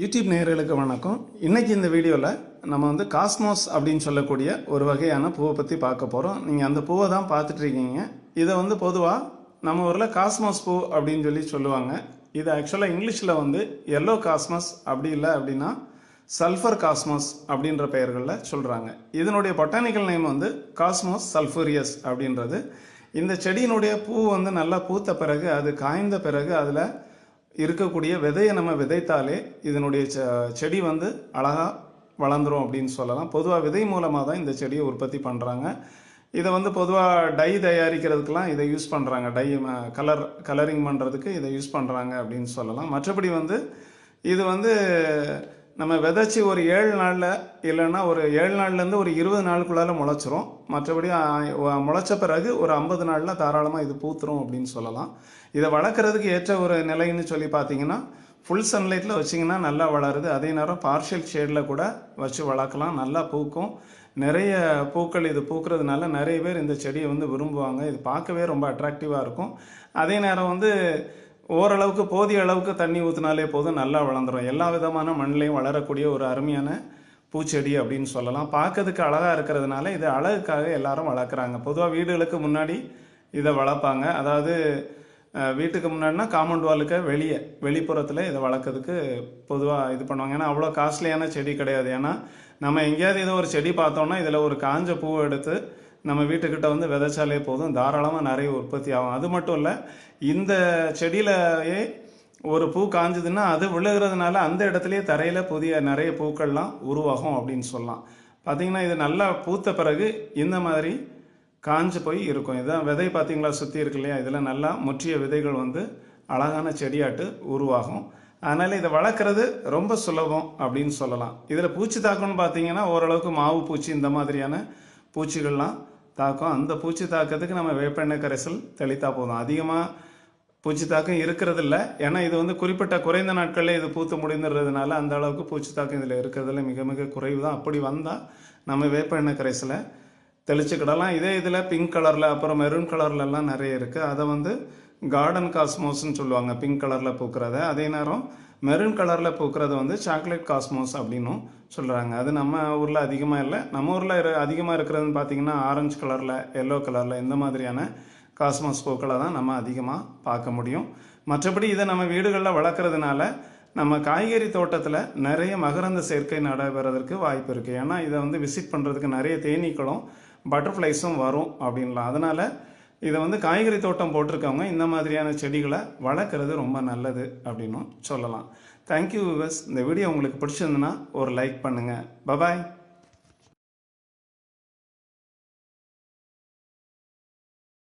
YouTube நேயர்களுக்கு வணக்கம். இன்னைக்கு இந்த வீடியோவில் நம்ம வந்து காஸ்மோஸ் அப்படின்னு சொல்லக்கூடிய ஒரு வகையான பூவை பற்றி பார்க்க போகிறோம் நீங்கள் அந்த பூவை தான் பார்த்துட்ருக்கீங்க இதை வந்து பொதுவாக நம்ம ஊரில் காஸ்மோஸ் பூ அப்படின்னு சொல்லி சொல்லுவாங்க. இது ஆக்சுவலாக இங்கிலீஷில் வந்து எல்லோ காஸ்மஸ் அப்படி இல்லை அப்படின்னா சல்ஃபர் காஸ்மோஸ் அப்படின்ற பெயர்களில் சொல்கிறாங்க இதனுடைய பொட்டானிக்கல் நேம் வந்து காஸ்மோஸ் சல்ஃபூரியஸ் அப்படின்றது. இந்த செடியினுடைய பூ வந்து நல்லா பூத்த பிறகு அது காய்ந்த பிறகு அதில் இருக்கக்கூடிய விதையை நம்ம விதைத்தாலே இதனுடைய செடி வந்து அழகாக வளர்ந்துரும் அப்படின்னு சொல்லலாம். பொதுவாக விதை மூலமாக தான் இந்த செடியை உற்பத்தி பண்ணுறாங்க இதை வந்து பொதுவாக டை தயாரிக்கிறதுக்கெலாம் இதை யூஸ் பண்ணுறாங்க டை கலர் கலரிங் பண்ணுறதுக்கு இதை யூஸ் பண்ணுறாங்க அப்படின்னு சொல்லலாம். மற்றபடி வந்து இது வந்து நம்ம விதைச்சி ஒரு ஏழு நாளில் இல்லைன்னா ஒரு ஏழு நாள்லேருந்து ஒரு இருபது நாளுக்குள்ளால முளைச்சிரும். மற்றபடி முளைச்ச பிறகு ஒரு ஐம்பது நாளில் தாராளமாக இது பூத்துரும் அப்படின்னு சொல்லலாம். இதை வளர்க்குறதுக்கு ஏற்ற ஒரு நிலைன்னு சொல்லி பார்த்தீங்கன்னா ஃபுல் சன்லைட்டில் வச்சிங்கன்னா நல்லா வளருது. அதே நேரம் பார்ஷியல் ஷேடில் கூட வச்சு வளர்க்கலாம். நல்லா பூக்கும். நிறைய பூக்கள் இது பூக்கிறதுனால நிறைய பேர் இந்த செடியை வந்து விரும்புவாங்க. இது பார்க்கவே ரொம்ப அட்ராக்டிவாக இருக்கும். அதே நேரம் வந்து ஓரளவுக்கு போதிய அளவுக்கு தண்ணி ஊற்றினாலே போதும் நல்லா வளர்ந்துரும். எல்லா விதமான மண்ணிலையும் வளரக்கூடிய ஒரு அருமையான பூச்செடி அப்படின்னு சொல்லலாம். பார்க்கறதுக்கு அழகாக இருக்கிறதுனால இது அழகுக்காக எல்லாரும் வளர்க்குறாங்க. பொதுவாக வீடுகளுக்கு முன்னாடி இதை வளர்ப்பாங்க. அதாவது வீட்டுக்கு முன்னாடினா காம்பவுண்ட் வாலுக்கு வெளியே வெளிப்புறத்தில் இதை வளர்க்கறதுக்கு பொதுவாக இது பண்ணுவாங்க. ஏன்னா அவ்வளோ காஸ்ட்லியான செடி கிடையாது. ஏன்னா நம்ம எங்கேயாவது ஏதோ ஒரு செடி பார்த்தோம்னா இதில் ஒரு காஞ்ச பூவை எடுத்து நம்ம வீட்டுக்கிட்ட வந்து விதைச்சாலே போதும். தாராளமாக நிறைய உற்பத்தி ஆகும். அது மட்டும் இல்லை இந்த செடியிலேயே ஒரு பூ காஞ்சதுன்னா அது விழுகிறதுனால அந்த இடத்துலையே தரையில் புதிய நிறைய பூக்கள்லாம் உருவாகும் அப்படின்னு சொல்லலாம். பார்த்திங்கன்னா இது நல்லா பூத்த பிறகு இந்த மாதிரி காஞ்சு போய் இருக்கும். இதுதான் விதை பார்த்திங்களா சுற்றி இருக்கு இல்லையா? இதில் நல்லா முற்றிய விதைகள் வந்து அழகான செடியாட்டு உருவாகும். அதனால் இதை வளர்க்குறது ரொம்ப சுலபம் அப்படின்னு சொல்லலாம். இதில் பூச்சி தாக்கம்னு பார்த்தீங்கன்னா ஓரளவுக்கு மாவு பூச்சி இந்த மாதிரியான பூச்சிகள்லாம் தாக்கும் அந்த பூச்சி தாக்கத்துக்கு நம்ம வேப்பெண்ணெய் கரைசல் தெளித்தா போதும். அதிகமாக பூச்சி தாக்கம் இருக்கிறது இல்லை ஏன்னா இது வந்து குறிப்பிட்ட குறைந்த நாட்களில் இது பூத்து முடிந்துடுறதுனால அந்த அளவுக்கு பூச்சி தாக்கம் இதில் இருக்கிறதுல மிக மிக குறைவு தான் அப்படி வந்தால் நம்ம வேப்ப எண்ணெய் கரைசலை தெளிச்சுக்கிடலாம். இதே இதில் பிங்க் கலரில் அப்புறம் மெரூன் கலர்லலாம் நிறைய இருக்குது அதை வந்து கார்டன் காஸ்மோஸ்னு சொல்லுவாங்க. பிங்க் கலரில் பூக்கிறத. அதே நேரம் மெரூன் கலரில் பூக்கிறது வந்து சாக்லேட் காஸ்மோஸ் அப்படின்னும் சொல்கிறாங்க அது நம்ம ஊரில் அதிகமாக இல்லை. நம்ம ஊரில் இரு அதிகமாக இருக்கிறதுன்னு பார்த்தீங்கன்னா ஆரஞ்சு கலரில் எல்லோ கலரில் இந்த மாதிரியான காஸ்மோஸ் பூக்களை தான் நம்ம அதிகமாக பார்க்க முடியும். மற்றபடி இதை நம்ம வீடுகளில் வளர்க்குறதுனால நம்ம காய்கறி தோட்டத்தில் நிறைய மகரந்த சேர்க்கை நடைபெறதற்கு வாய்ப்பு இருக்குது ஏன்னா இதை வந்து விசிட் பண்ணுறதுக்கு நிறைய தேனீக்களும் பட்டர்ஃப்ளைஸும் வரும் அப்படின்லாம். அதனால் இதை வந்து காய்கறி தோட்டம் போட்டிருக்கவங்க இந்த மாதிரியான செடிகளை வளர்க்குறது ரொம்ப நல்லது அப்படின்னும் சொல்லலாம். தேங்க்யூ விவஸ் இந்த வீடியோ உங்களுக்கு பிடிச்சிருந்துன்னா ஒரு லைக் பண்ணுங்கள் பபாய்